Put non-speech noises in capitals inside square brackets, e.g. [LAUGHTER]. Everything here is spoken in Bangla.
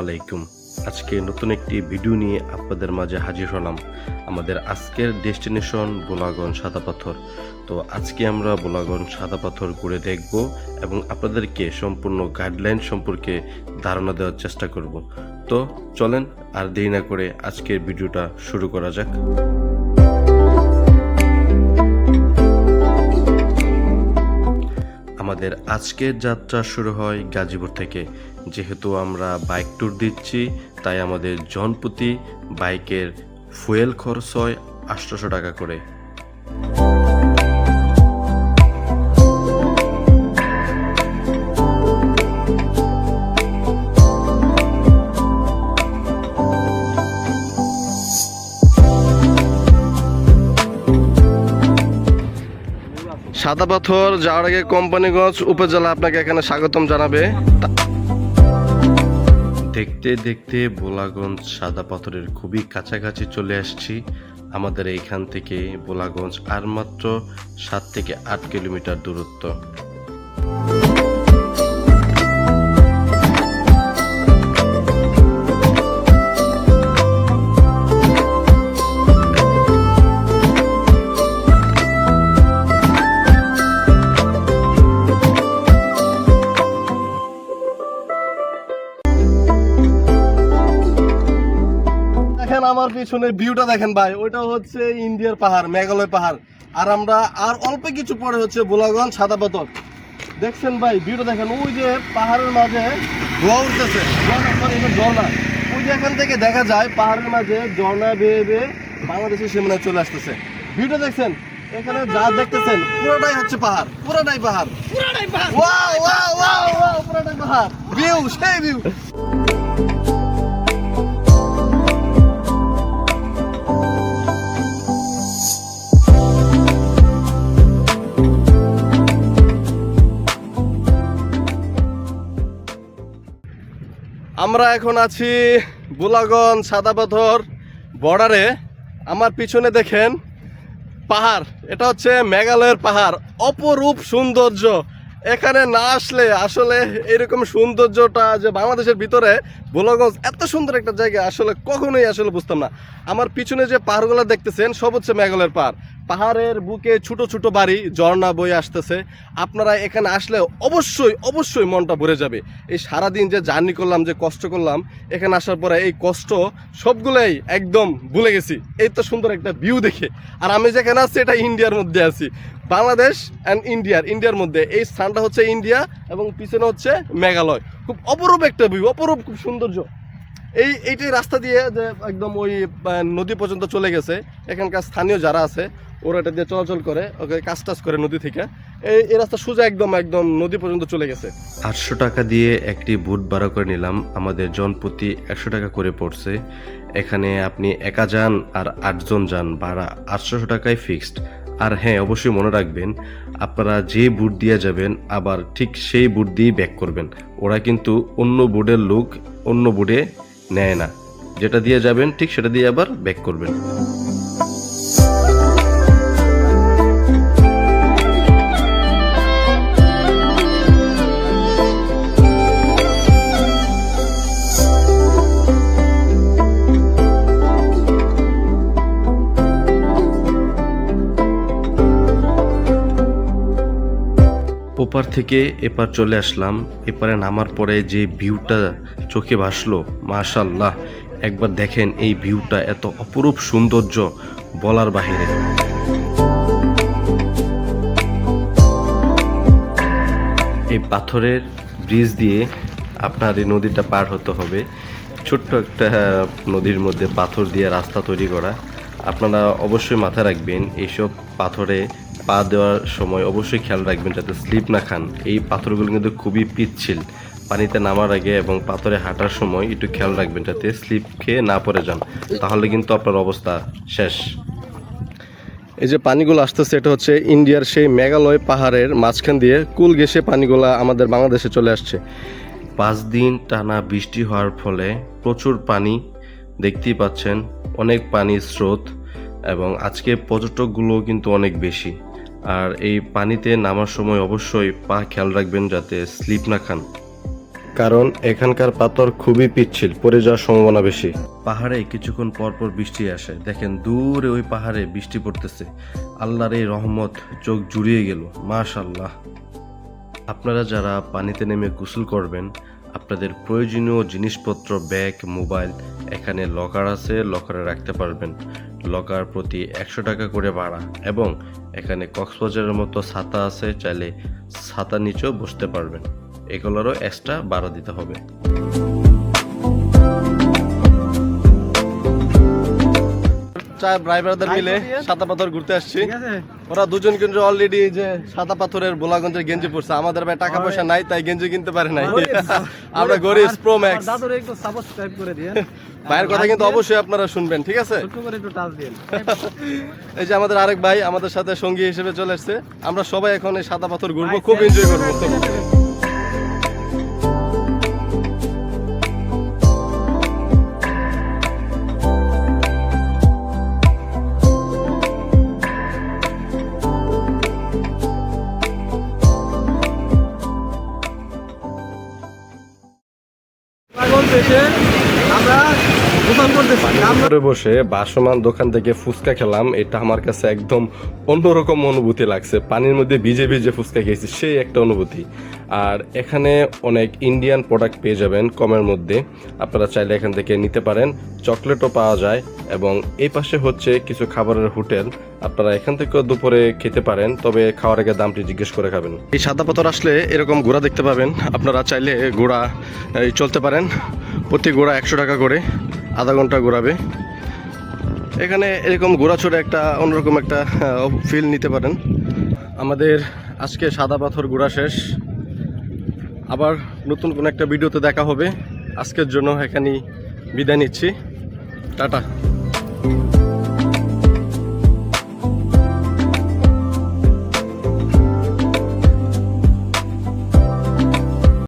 আলাইকুম। আজকে নতুন একটি ভিডিও নিয়ে আপনাদের মাঝে হাজির হলাম আমাদের আজকের ডেস্টিনেশন বোলাগঞ্জ সাদা পাথর। তো আজকে আমরা বোলাগঞ্জ সাদা পাথর ঘুরে দেখব এবং আপনাদেরকে সম্পূর্ণ গাইডলাইন সম্পর্কে ধারণা দেওয়ার চেষ্টা করব। তো চলেন আর দেরি না করে আজকের ভিডিওটা শুরু করা যাক। আমাদের আজকের যাত্রা শুরু হয় গাজীপুর থেকে। যেহেতু আমরা বাইক ট্যুর দিচ্ছি, তাই আমাদের জনপ্রতি বাইকের ফুয়েল খরচ হয় আটশোশো টাকা করে। সাদা পাথর, যাওয়ার আগে কোম্পানিগঞ্জ উপজেলা আপনাকে এখানে স্বাগতম জানাবে। দেখতে দেখতে বোলাগঞ্জ সাদা পাথরের খুবই কাছাকাছি চলে আসছি। আমাদের এইখান থেকে বোলাগঞ্জ আর মাত্র সাত থেকে আট কিলোমিটার দূরত্ব। দেখেন আমার পিছনে ভিউটা দেখেন ভাই ওইটা হচ্ছে ইন্ডিয়ার পাহাড় মেঘালয় পাহাড়। আর আমরা আর অল্প কিছু পরে হচ্ছে বোলাগঞ্জ সাদা পাথর। দেখছেন ভাই ভিউটা দেখেন ওই যে পাহাড়ের মাঝে ধোয়া উঠতেছে। ঝর্ণা, ওই যে এখান থেকে দেখা যায় পাহাড়ের মাঝে ঝর্ণা বেয়ে বেয়ে বাংলাদেশের সীমানায় চলে আসতেছে। ভিউটা দেখছেন এখানে যা দেখতেছেন পুরোটাই হচ্ছে পাহাড় পুরোটাই পাহাড়। পুরোটাই পাহাড়। ওয়াও ওয়াও ওয়াও ওয়াও পুরোটাই পাহাড়। ভিউ সেই ভিউ আমরা এখন আছি গোলাগঞ্জ সাদা পাথর বর্ডারে। আমার পিছনে দেখেন পাহাড়, এটা হচ্ছে মেঘালয়ের পাহাড়। অপরূপ সৌন্দর্য। এখানে না আসলে আসলে এরকম সৌন্দর্যটা যে বাংলাদেশের ভিতরে গোলাগঞ্জ এত সুন্দর একটা জায়গা আসলে কখনোই আসলে বুঝতাম না। আমার পিছনে যে পাহাড়গুলো দেখতেছেন, সব হচ্ছে মেঘালয়ের পাহাড়। পাহাড়ের বুকে ছোট ছোট বাড়ি, ঝর্ণা বয়ে আসতেছে। আপনারা এখানে আসলে অবশ্যই অবশ্যই মনটা ভরে যাবে। এই সারাদিন যে জার্নি করলাম, যে কষ্ট করলাম, এখানে আসার পরে এই কষ্ট সবগুলোই একদম ভুলে গেছি। এই তো সুন্দর একটা ভিউ দেখে। আর আমি যেখানে আছি, এটা ইন্ডিয়ার মধ্যে আছি। বাংলাদেশ অ্যান্ড ইন্ডিয়ার ইন্ডিয়ার মধ্যে। এই স্থানটা হচ্ছে ইন্ডিয়া এবং পিছনে হচ্ছে মেঘালয়। খুব অপরূপ একটা ভিউ অপরূপ খুব সৌন্দর্য। এই, এইটাই রাস্তা দিয়ে যে একদম ওই নদী পর্যন্ত চলে গেছে। এখানকার স্থানীয় যারা আছে ওরা এটা দিয়ে চলাচল করে, ওকে কাজ টাজ করে নদী থেকে। এই এই রাস্তা সোজা একদম একদম নদী পর্যন্ত চলে গেছে। আটশো টাকা দিয়ে একটি বুট ভাড়া করে নিলাম। আমাদের জন প্রতি একশো টাকা করে পড়ছে। এখানে আপনি একা যান আর আটজন যান। ভাড়া আটশোশো টাকায় ফিক্সড। আর হ্যাঁ অবশ্যই মনে রাখবেন, আপনারা যে বুট দিয়ে যাবেন, আবার ঠিক সেই বুট দিয়েই ব্যাক করবেন। ওরা কিন্তু অন্য বুটের লোক অন্য বুটে নেয় না। যেটা দিয়ে যাবেন, ঠিক সেটা দিয়ে আবার ব্যাক করবেন। ওপার থেকে এপার চলে আসলাম। এপারে নামার পরে যে ভিউটা চোখে ভাসলো মাশাল্লাহ একবার দেখেন এই ভিউটা এত অপরূপ সৌন্দর্য বলার বাহিরে। এই পাথরের ব্রিজ দিয়ে আপনার এই নদীটা পার হতে হবে। ছোট্ট একটা নদীর মধ্যে পাথর দিয়ে রাস্তা তৈরি করা। আপনারা অবশ্যই মাথায় রাখবেন, এইসব পাথরে পা দেওয়ার সময় অবশ্যই খেয়াল রাখবেন যাতে স্লিপ না খান। এই পাথরগুলো কিন্তু খুবই পিচ্ছিল। পানিতে নামার আগে এবং পাথরে হাঁটার সময় একটু খেয়াল রাখবেন যাতে স্লিপ খেয়ে না পড়ে যান। তাহলে কিন্তু আপনার অবস্থা শেষ। এই যে পানিগুলো আসতেছে, এটা হচ্ছে ইন্ডিয়ার সেই মেঘালয় পাহাড়ের মাঝখান দিয়ে কুল গেসে পানিগুলো আমাদের বাংলাদেশে চলে আসছে। পাঁচ দিন টানা বৃষ্টি হওয়ার ফলে প্রচুর পানি দেখতেই পাচ্ছেন। অনেক পানির স্রোত এবং আজকে পর্যটকগুলো কিন্তু অনেক বেশি। আর এই পানিতে নামার সময় অবশ্যই পা খেয়াল রাখবেন যাতে স্লিপ না খান। কারণ এখানকার পাথর খুবই পিচ্ছিল পড়ে যাওয়ার সম্ভাবনা বেশি। পাহাড়ে কিছুক্ষণ পর পর বৃষ্টি আসে। দেখেন দূরে ওই পাহাড়ে বৃষ্টি পড়তেছে। আল্লাহর এই রহমত চোখ জুড়িয়ে গেল। মাশাল্লাহ আপনারা যারা পানিতে নেমে গোসল করবেন আপনাদের প্রয়োজনীয় জিনিসপত্র, ব্যাগ, মোবাইল এখানে লকার আছে, লকারে রাখতে পারবেন। লকার প্রতি একশো টাকা করে ভাড়া এবং এখানে কক্সবাজারের মতো ছাতা আছে, চাইলে ছাতা নিচেও বসতে পারবেন। এগুলোরও এক্সট্রা ভাড়া দিতে হবে। চার মিলে পাথর ঘুরতে আসছি। ওরা দুজন কিন্তু অলরেডি যে পাথরের বোলাগঞ্জের গেঞ্জি পড়ছে আমাদের ভাই টাকা পয়সা নাই তাই গেঞ্জি কিনতে পারে নাই। [LAUGHS] আমরা গরিব প্রো ম্যাক্স দাদুর একটু সাবস্ক্রাইব করে [LAUGHS] ভাইয়ের কথা কিন্তু অবশ্যই আপনারা শুনবেন ঠিক আছে? ছোট্ট করে একটু টাচ দিন [LAUGHS] এই যে আমাদের আরেক ভাই আমাদের সাথে সঙ্গী হিসেবে চলে এসছে। আমরা সবাই এখন এই সাদা পাথর ঘুরবো খুব এনজয় করব আমরা আমরা বসে বাসমান দোকান থেকে ফুচকা খেলাম। এটা আমার কাছে একদম অন্যরকম অনুভূতি লাগছে। পানির মধ্যে ভিজে ভিজে ফুচকা খেয়েছি সেই একটা অনুভূতি। আর এখানে অনেক ইন্ডিয়ান প্রোডাক্ট পেয়ে যাবেন কমের মধ্যে। আপনারা চাইলে এখান থেকে নিতে পারেন। চকলেটও পাওয়া যায় এবং এই পাশে হচ্ছে কিছু খাবারের হোটেল। আপনারা এখান থেকেও দুপুরে খেতে পারেন তবে খাওয়ার আগে দামটি জিজ্ঞেস করে খাবেন। এই সাদা পাথর আসলে এরকম ঘোড়া দেখতে পাবেন। আপনারা চাইলে ঘোড়া চলতে পারেন। প্রতি গোড়া একশো টাকা করে, আধা ঘণ্টা ঘোরাবে। এখানে এরকম ঘোড়া চড়ে একটা অন্যরকম একটা ফিল নিতে পারেন। আমাদের আজকে সাদা পাথর ঘোরা শেষ। আবার নতুন কোনো একটা ভিডিওতে দেখা হবে। আজকের জন্য এখানেই বিদায় নিচ্ছি। টাটা।